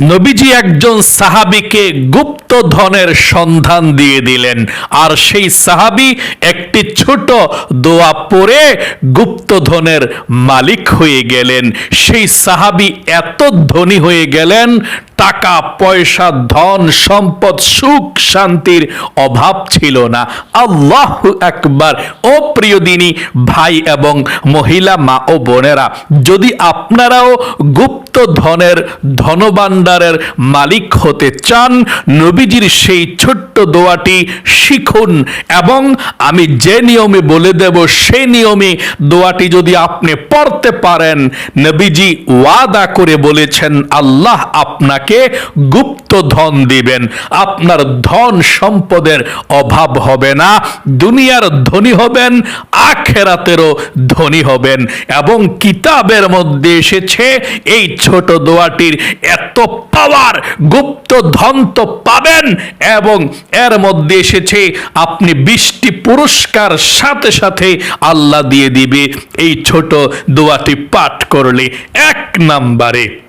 নবীজি একজন সাহাবিকে গুপ্ত ধনের সন্ধান দিয়ে দিলেন। আর সেই সাহাবি একটি ছোট দোয়া পরে গুপ্ত ধনের মালিক হয়ে গেলেন। সেই সাহাবি এত ধনী হয়ে গেলেন টাকা, পয়সা, ধন, সম্পদ, সুখ, শান্তির অভাব ছিল না। আল্লাহ একবার ও প্রিয় দিনী, ভাই এবং মহিলা, মা ও বোনেরা, যদি আপনারাও গুপ্ত ধনের ধনভাণ্ডারের মালিক হতে চান, নবীজির সেই ছোট্ট দোয়াটি শিখুন এবং আমি যে নিয়মে বলে দেব সেই নিয়মে দোয়াটি যদি আপনি পড়তে পারেন, নবীজি ওয়াদা করে বলেছেন, আল্লাহ আপনাকে গুপ্ত ধন দিবেন। আপনার ধন সম্পদের অভাব হবে না, দুনিয়ার ধনী হবেন, আখেরাতেরও ধনী হবেন এবং কিতাবের মধ্যে এসেছে এই ছোট দোয়াটির এত পাওয়ার গুপ্ত ধন তো পাবেন এবং এর মধ্যে এসেছে আপনি বৃষ্টি পুরস্কার সাথে সাথে আল্লাহ দিয়ে দিবে। এই ছোট দোয়াটি পাঠ করলে এক নাম্বারে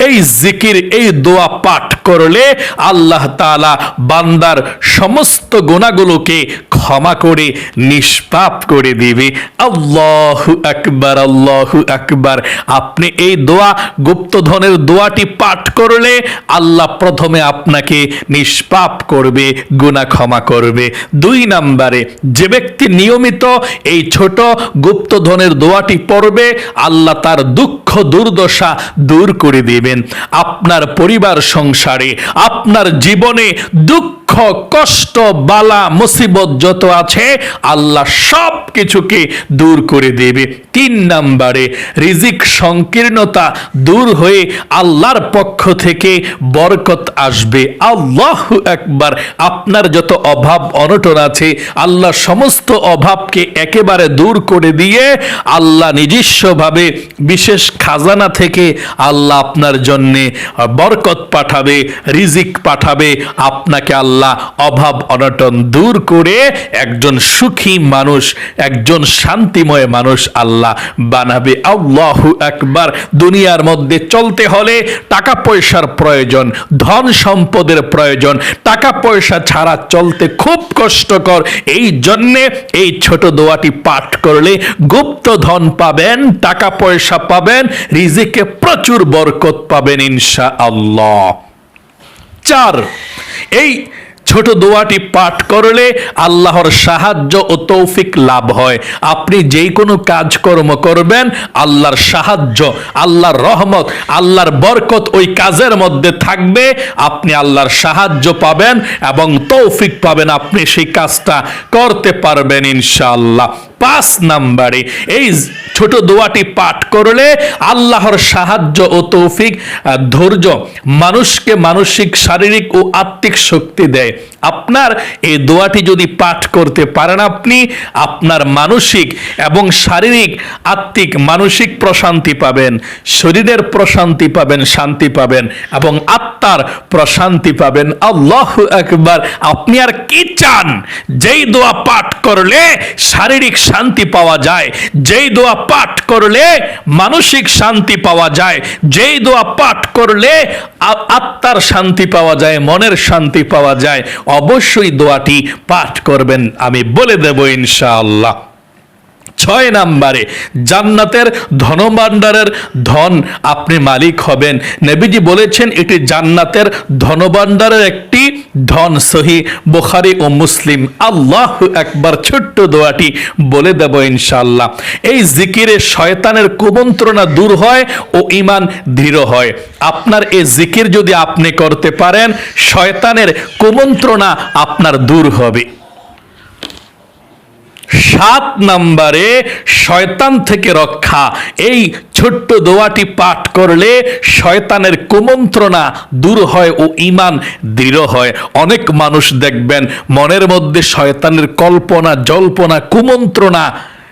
এই জিকির এই দোয়া পাঠ করলে আল্লাহ তালা বান্দার সমস্ত গুণাগুলোকে ক্ষমা করে, নিষ্পাপ করে দিবে। আল্লাহু আকবার আল্লাহু আকবার। আপনি এই দোয়া, গুপ্তধনের দোয়াটি পাঠ করলে আল্লাহ প্রথমে আপনাকে নিষ্পাপ করবে, গুনাহ ক্ষমা করবে। দুই নাম্বারে, যে ব্যক্তি নিয়মিত এই ছোট গুপ্তধনের দোয়াটি পড়বে, আল্লাহ তার দুঃখ, দুর্দশা দূর করে দিবেন। আপনার পরিবার সংসারে, আপনার জীবনে দুঃখ, কষ্ট, বালা, মুসিবত যত আছে, আল্লাহ সব কিছুকে দূর করে দেবে। তিন নাম্বারে, রিজিক সংকীর্ণতা দূর হয়ে আল্লাহর পক্ষ থেকে বরকত আসবে। আল্লাহ একবার আপনার যত অভাব অনটন আছে, আল্লাহ সমস্ত অভাবকে একেবারে দূর করে দিয়ে আল্লাহ নিজস্বভাবে বিশেষ খাজানা থেকে আল্লাহ আপনার জন্যে বরকত পাঠাবে, রিজিক পাঠাবে। আপনাকে আল্লাহ অভাব অনটন দূর করে একজন সুখী মানুষ, একজন শান্তিময় মানুষ আল্লাহ বানাবে। আল্লাহু একবার দুনিয়ার মধ্যে চলতে হলে টাকা পয়সার প্রয়োজন, ধন সম্পদের প্রয়োজন। টাকা পয়সা ছাড়া চলতে খুব কষ্টকর। এই জন্যে এই ছোট দোয়াটি পাঠ করলে গুপ্ত ধন পাবেন, টাকা পয়সা পাবেন, রিজিকে প্রচুর বরকত পাবেন ইনশা আল্লাহ চার, এই ছোট দোয়াটি পাঠ করলে আল্লাহর সাহায্য ও তৌফিক লাভ হয়। আপনি যেই কোনো কাজকর্ম করবেন, আল্লাহর সাহায্য, আল্লাহর রহমত, আল্লাহর বরকত ওই কাজের মধ্যে থাকবে। আপনি আল্লাহর সাহায্য পাবেন এবং তৌফিক পাবেন। আপনি সেই কাজটা করতে পারবেন ইনশাআল্লাহ। পাঁচ নাম্বারে। এই ছোট দোয়াটি পাঠ করলে আল্লাহর সাহায্য ও তৌফিক ধৈর্য মানুষকে মানসিক, শারীরিক ও আত্মিক শক্তি দেয়। আপনার এই দোয়াটি যদি পাঠ করতে পারেন আপনি, আপনার মানসিক এবং শারীরিক, আত্মিক, মানসিক প্রশান্তি পাবেন, শরীরের প্রশান্তি পাবেন, শান্তি পাবেন এবং আত্মার প্রশান্তি পাবেন। আল্লাহ একবার আপনি আর কি চান? যেই দোয়া পাঠ করলে শারীরিক শান্তি পাওয়া যায়, যেই দোয়া পাঠ করলে মানসিক শান্তি পাওয়া যায়, যেই দোয়া পাঠ করলে আত্মার শান্তি পাওয়া যায়, মনের শান্তি পাওয়া যায়। অবশ্যই দোয়াটি পাঠ করবেন আমি বলে দেব ইনশাআল্লাহ। ছয় নাম্বারে। জান্নাতের ধনভাণ্ডারের ধন আপনি মালিক হবেন। নবীজি বলেছেন, এটি জান্নাতের ধনভাণ্ডারের একটি ধন। সহি বুখারি ও মুসলিম। আল্লাহ একবার ছোট্ট দোয়াটি বলে দেব ইনশাল্লাহ এই জিকিরে শয়তানের কুমন্ত্রণা দূর হয় ও ইমান দৃঢ় হয়। আপনার এই জিকির যদি আপনি করতে পারেন, শয়তানের কুমন্ত্রণা আপনার দূর হবে। সাত নম্বরে শয়তান থেকে রক্ষা। এই ছোট্ট দোয়াটি পাঠ করলে শয়তানের কুমন্ত্রণা দূর হয় ও ইমান দৃঢ় হয়। অনেক মানুষ দেখবেন মনের মধ্যে শয়তানের কল্পনা, জল্পনা, কুমন্ত্রণা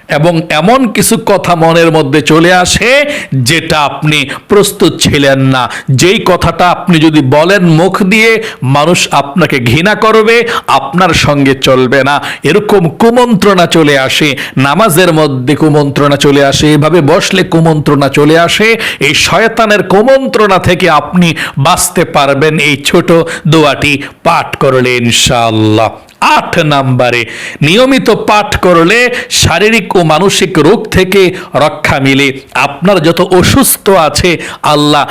এবং এমন কিছু কথা মনের মধ্যে চলে আসে যেটা আপনি প্রস্তুত ছিলেন না। যেই কথাটা আপনি যদি বলেন মুখ দিয়ে, মানুষ আপনাকে ঘৃণা করবে, আপনার সঙ্গে চলবে না। এরকম কুমন্ত্রণা চলে আসে, নামাজের মধ্যে কুমন্ত্রণা চলে আসে, এভাবে বসলে কুমন্ত্রণা চলে আসে, এই শয়তানের কুমন্ত্রণা থেকে আপনি বাঁচতে পারবেন। এই ছোট দোয়াটি পাঠ করলে ইনশাআল্লাহ। আট নাম্বারে। নিয়মিত পাঠ করলে শারীরিক ও মানসিক রোগ থেকে রক্ষা মিলে। আপনার যত অসুস্থ আছে, আল্লাহ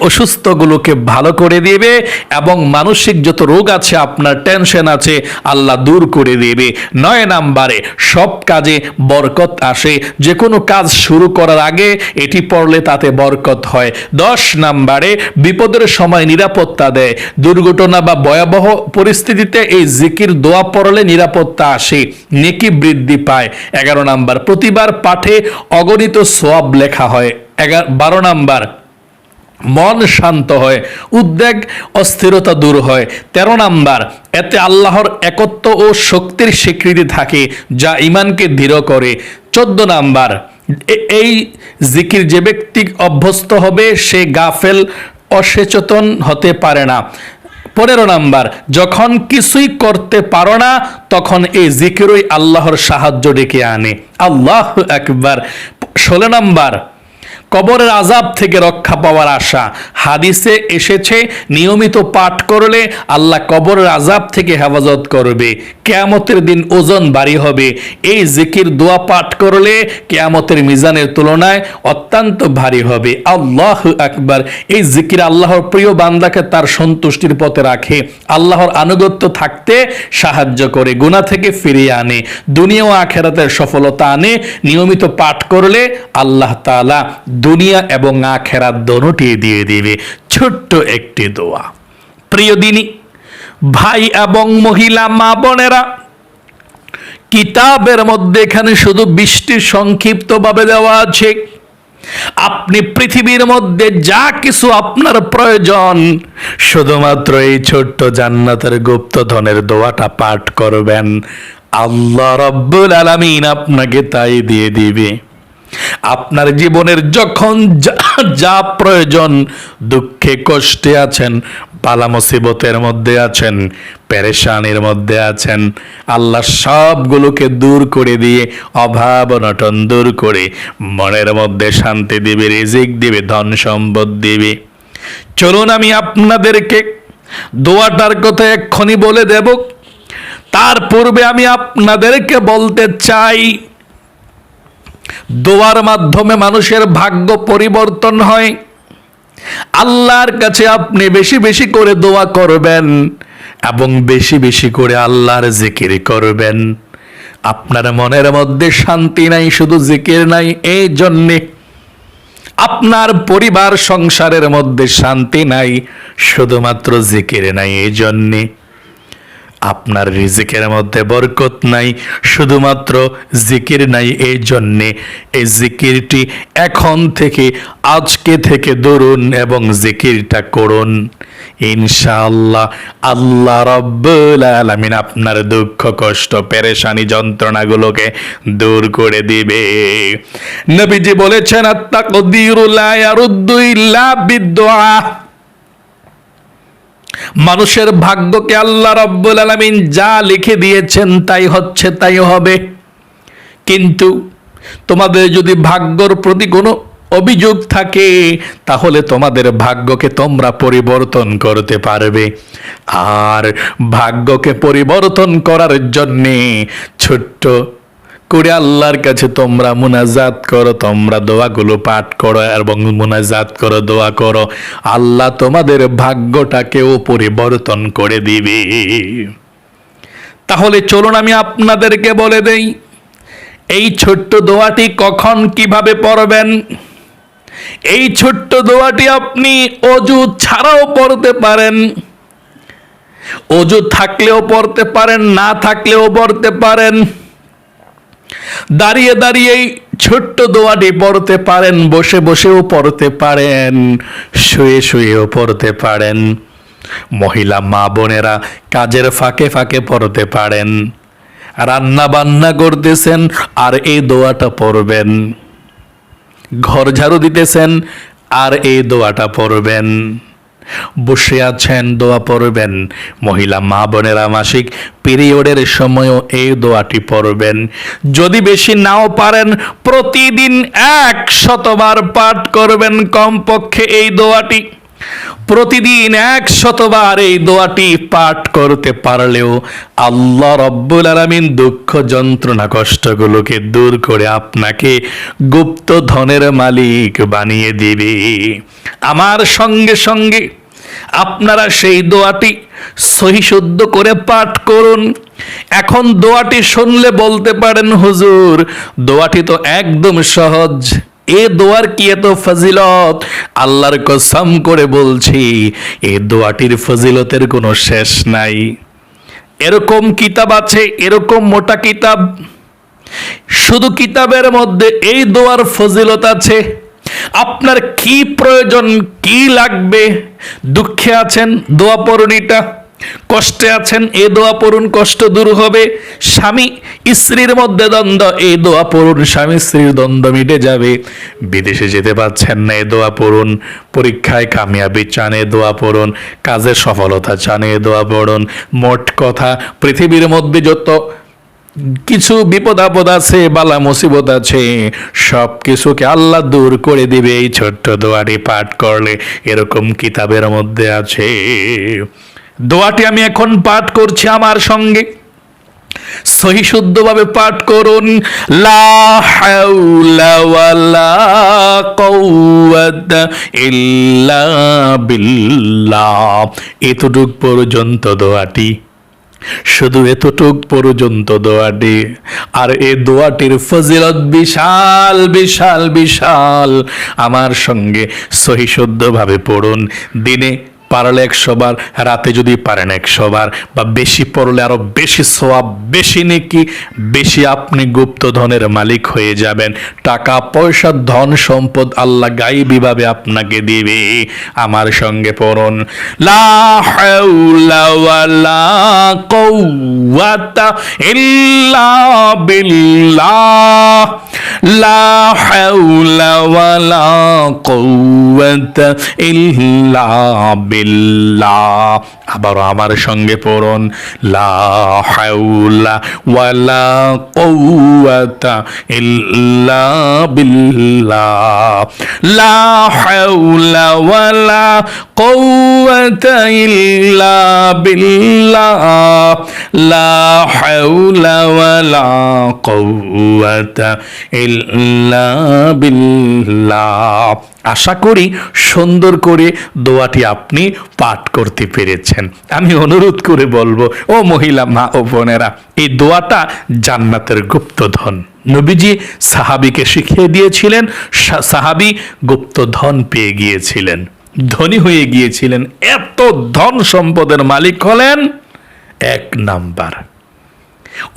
অসুস্থগুলোকে ভালো করে দিবে এবং মানসিক যত রোগ আছে, আপনার টেনশন আছে, আল্লাহ দূর করে দিবে। নয় নাম্বারে, সব কাজে বরকত আসে। যে কোনো কাজ শুরু করার আগে এটি পড়লে তাতে বরকত হয়। দশ নাম্বারে, বিপদের সময় নিরাপত্তা দেয়। দুর্ঘটনা বা ভয়াবহ পরিস্থিতিতে এই জিকির, দোয়া পড়লে নিরাপত্তা আসে, নেকি বৃদ্ধি পায়। এগারো নাম্বার, প্রতিবার পাঠে অগণিত সোয়াব লেখা হয়। এগারো বারো নাম্বার মন শান্ত হয়, উদ্বেগ, অস্থিরতা দূর হয়। তেরো নাম্বার, এতে আল্লাহর একত্ব ও শক্তির স্বীকৃতি থাকে যা ইমানকে দৃঢ় করে। চোদ্দ নাম্বার এই জিকির যে ব্যক্তি অভ্যস্ত হবে, সে গাফেল, অসচেতন হতে পারে না। পনেরো নাম্বার, যখন কিছুই করতে পারো না, তখন এই জিকিরই আল্লাহর সাহায্য ডেকে আনে। আল্লাহ একবার ষোলো নাম্বার কবরের আজাব থেকে রক্ষা পাওয়ার আশা। হাদিসে এসেছে, নিয়মিত পাঠ করলে আল্লাহ কবরের আজাব থেকে হেফাজত করবে। কেয়ামতের দিন ওজন ভারী হবে। এই জিকির, দোয়া পাঠ করলে কেয়ামতের মিজানের তুলনায় অত্যন্ত ভারী হবে। আল্লাহ আকবার। এই জিকির আল্লাহর প্রিয় বান্দাকে তার সন্তুষ্টির পথে রাখে। আল্লাহর আনুগত্য থাকতে সাহায্য করে গুণা থেকে ফিরিয়ে আনে, দুনিয়া ও আখেরাতের সফলতা আনে। নিয়মিত পাঠ করলে আল্লাহ তাআলা দুনিয়া এবং আখেরাত দোনোটি দিয়ে দিবে। ছোট্ট একটি দোয়া। প্রিয় দিনী, ভাই এবং মহিলা, মা বোনেরা, কিতাবের মধ্যে এখানে শুধু বৃষ্টি সংক্ষিপ্তভাবে দেওয়া আছে। আপনি পৃথিবীর মধ্যে যা কিছু আপনার প্রয়োজন, শুধুমাত্র এই ছোট্ট জান্নাতের গুপ্তধনের দোয়াটা পাঠ করবেন। আল্লাহ রব্বুল আলামিন আপনাকে তাই দিয়ে দিবে। আপনার জীবনের যখন যা প্রয়োজন, দুঃখে কষ্টে আছেন পালা মুসিবতের মধ্যে আছেন, পেরেশানির মধ্যে আছেন, আল্লাহ সবগুলোকে দূর করে দিয়ে, অভাব অনটন দূর করে, মনের মধ্যে শান্তি দিবে, রিজিক দিবে, ধন সম্পদ দিবে। চলুন আমি আপনাদেরকে দোয়াটার কথা এক্ষুনি বলে দেব। তার পূর্বে আমি আপনাদেরকে বলতে চাই দোয়ার মাধ্যমে মানুষের ভাগ্য পরিবর্তন হয়। আল্লাহর কাছে আপনি বেশি বেশি করে দোয়া করবেন এবং বেশি বেশি করে আল্লাহর জিকির করবেন। আপনার মনের মধ্যে শান্তি নাই, শুধু জিকির নাই এই জন্যে আপনার পরিবার, সংসারের মধ্যে শান্তি নাই, শুধুমাত্র জিকির নাই এই জন্যে আপনার রিজিকের মধ্যে বরকত নাই, শুধুমাত্র জিকির নাই এই জন্যে। এই জিকিরটি এখন থেকে, আজকে থেকে ধরুন এবং জিকিরটা করুন। ইনশাআল্লাহ আল্লাহ রব্বুল আলামিন আপনার দুঃখ, কষ্ট, পেরেশানি যন্ত্রণাগুলোকে দূর করে দিবে। নবীজি বলেছেন আত্তাকদিরুল্লাহ ইয়ারুদ্দু ইল্লা বিদ্দুআ। মানুষের ভাগ্যকে আল্লাহ রব্বুল আলামিন যা লিখে দিয়েছেন তাই হচ্ছে, তাই হবে। কিন্তু তোমাদের যদি ভাগ্যর প্রতি কোনো অভিযোগ থাকে, তাহলে তোমাদের ভাগ্যকে তোমরা পরিবর্তন করতে পারবে। আর ভাগ্যকে পরিবর্তন করার জন্যে ছোট্ট করে আল্লাহর কাছে তোমরা মুনাজাত করো, তোমরা দোয়াগুলো পাঠ করো এবং মুনাজাত করো, দোয়া করো। আল্লাহ তোমাদের ভাগ্যটাকেও পরিবর্তন করে দিবে। তাহলে চলুন আমি আপনাদেরকে বলে দেই, এই ছোট্ট দোয়াটি কখন কীভাবে পড়বেন? এই ছোট্ট দোয়াটি আপনি অজু ছাড়াও পড়তে পারেন। অজু থাকলেও পড়তে পারেন, না থাকলেও পড়তে পারেন। দাঁড়িয়ে দাঁড়িয়ে এই ছোট্ট দোয়াটি পড়তে পারেন, বসে বসেও পড়তে পারেন, শুয়ে শুয়েও পড়তে পারেন। মহিলা মা বোনেরা কাজের ফাঁকে ফাঁকে পড়তে পারেন। রান্না বান্না করতেছেন আর এই দোয়াটা পড়বেন। ঘর ঝাড়ু দিতেছেন আর এই দোয়াটা পড়বেন। বসে আছেন, দোয়া পড়বেন। মহিলা মা বোনেরা মাসিক পিরিয়ডের সময়ও এই দোয়াটি পড়বেন। যদি বেশি নাও পারেন, প্রতিদিন এক শতবার পাঠ করবেন। কমপক্ষে এই দোয়াটি প্রতিদিন এক শতবার এই দোয়াটি পাঠ করতে পারলেও আল্লাহ রব্বুল আলামিন দুঃখ যন্ত্রণা কষ্টগুলোকে দূর করে আপনাকে গুপ্ত ধনের মালিক বানিয়ে দিবে। আমার সঙ্গে সঙ্গে আপনারা সেই দোয়াটি সহিশুদ্ধ করে পাঠ করুন। এখন দোয়াটি শুনলে বলতে পারেন, হুজুর, দোয়াটি তো একদম সহজ। এ দোয়ার কি এত ফজিলত? আল্লাহর কসম করে বলছি, এ দোয়াটির ফজিলতের কোনো শেষ নাই। এরকম কিতাব আছে, এরকম মোটা কিতাব। শুধু কিতাবের মধ্যে এই দোয়ার ফজিলত আছে। আপনার কি প্রয়োজন, কি লাগবে? দুঃখে আছেন দোয়া পড়ুনিটা? কষ্টে আছেন এ দোয়া পড়ুন, কষ্ট দূর হবে। স্বামী, স্ত্রীর মধ্যে দ্বন্দ্ব, এই দোয়া পড়ুন, স্বামী, স্ত্রীর দ্বন্দ্ব মিটে যাবে। বিদেশে যেতে পারছেন না এ দোয়া পড়ুন। পরীক্ষায় কামিয়াবি চান এ দোয়া পড়ুন। কাজে সফলতা চান এ দোয়া পড়ুন। মোট কথা, পৃথিবীর মধ্যে যত কিছু বিপদ আপদ আছে, বালা মুসিবত আছে সব কিছুকে আল্লাহ দূর করে দিবে এই ছোট্ট দোয়াটি পাঠ করলে। এরকম কিতাবের মধ্যে আছে। দোয়াটি আমি এখন পাঠ করছি আমার সঙ্গে। সহি শুদ্ধভাবে পাঠ করুন। এতটুক পর্যন্ত দোয়াটি, শুধু এতটুক পর্যন্ত দোয়াটি। আর এ দোয়াটির ফজিলত বিশাল বিশাল বিশাল। আমার সঙ্গে সহিশুদ্ধভাবে পড়ুন। দিনে পারলে একশো বার রাতে যদি পারেন একশো বার বা বেশি পড়লে আরও বেশি সোয়াব বেশি নাকি, বেশি আপনি গুপ্ত ধনের মালিক হয়ে যাবেন। টাকা, পয়সা, ধন সম্পদ আল্লাহ গাইবীভাবে আপনাকে দিবে। আমার সঙ্গে পড়ুন। লা হাওলা ইল্লা বিল্লাহ। আবার আমার সঙ্গে পড়ুন। লা হাওলা ওয়ালা কুওয়াতা ইল্লা বিল্লাহ। লা হাওলা ওয়ালা কুওয়াতা ইল্লা বিল্লাহ। লা হাওলা ওয়ালা কুওয়াতা ইল্লা বিল্লাহ। আশা করি সুন্দর করে দোয়াটি আপনি পাঠ করতে পেরেছেন। আমি অনুরোধ করে বলব, ও মহিলা, মা ও বোনেরা, এই দোয়াটা জান্নাতের গুপ্তধন। নবীজি সাহাবিকে শিখিয়ে দিয়েছিলেন সাহাবি গুপ্তধন পেয়ে গিয়েছিলেন। ধনী হয়ে গিয়েছিলেন। এত ধন সম্পদের মালিক হলেন এক নাম্বার।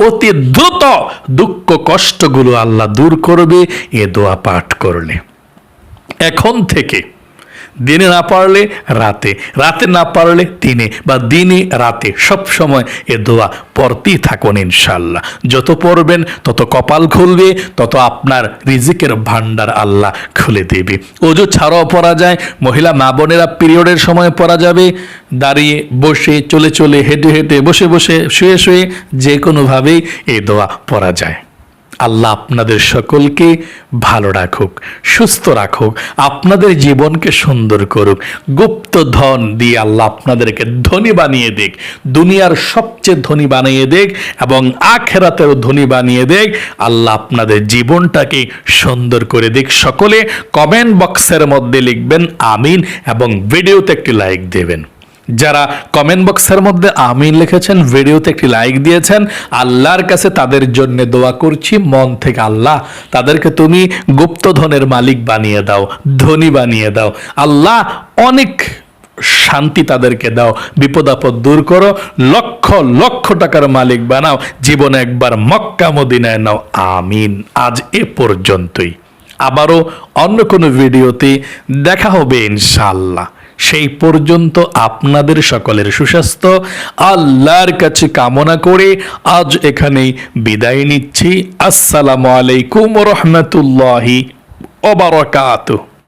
অতি দ্রুত দুঃখ কষ্টগুলো আল্লাহ দূর করবে, এ দোয়া পাঠ করলে। এখন থেকে। দিনে না পারলে রাতে রাতে না পারলে দিনে বা দিনে রাতে সব সময় এ দোয়া পড়তেই থাকুন ইনশাল্লাহ যত পড়বেন, তত কপাল খুলবে, তত আপনার রিজিকের ভান্ডার আল্লাহ খুলে দেবে। ওজো ছাড়াও পরা যায়, মহিলা মা বোনেরা পিরিয়ডের সময় পরা যাবে, দাঁড়িয়ে বসে, চলে চলে, হেঁটে হেঁটে, বসে বসে, শুয়ে শুয়ে যে কোনোভাবেই এ দোয়া পরা যায়। আল্লাহ আপনাদের সকলকে ভালো রাখুক, সুস্থ রাখুক, আপনাদের জীবনকে সুন্দর করুক। গুপ্ত ধন দিয়ে আল্লাহ আপনাদেরকে ধনী বানিয়ে দেখ দুনিয়ার সবচেয়ে ধনী বানিয়ে দেখ এবং আখেরাতেও ধনী বানিয়ে দেখ আল্লাহ আপনাদের জীবনটাকে সুন্দর করে দিক। সকলে কমেন্ট বক্সের মধ্যে লিখবেন আমিন এবং ভিডিওতে একটি লাইক দেবেন। যারা কমেন্ট বক্সের মধ্যে আমিন লিখেছেন, ভিডিওতে একটি লাইক দিয়েছেন, আল্লাহর কাছে তাদের জন্য দোয়া করছি, মন থেকে আল্লাহ তাদেরকে তুমি গুপ্তধনের মালিক বানিয়ে দাও, ধনী বানিয়ে দাও। আল্লাহ অনেক শান্তি তাদেরকে দাও, বিপদ আপদ দূর করো, লক্ষ লক্ষ টাকার মালিক বানাও, জীবনে একবার মক্কা মদিনায় নাও, আমিন। আজ এ পর্যন্তই। আবারও অন্য কোনো ভিডিওতে দেখা হবে ইনশাআল্লাহ। সেই পর্যন্ত আপনাদের সকলের সুস্বাস্থ্য। আল্লাহর কাছে কামনা করে আজ এখানেই বিদায় নিচ্ছি। আসসালামু আলাইকুম রহমতুল্লাহি ওবারকাতুহ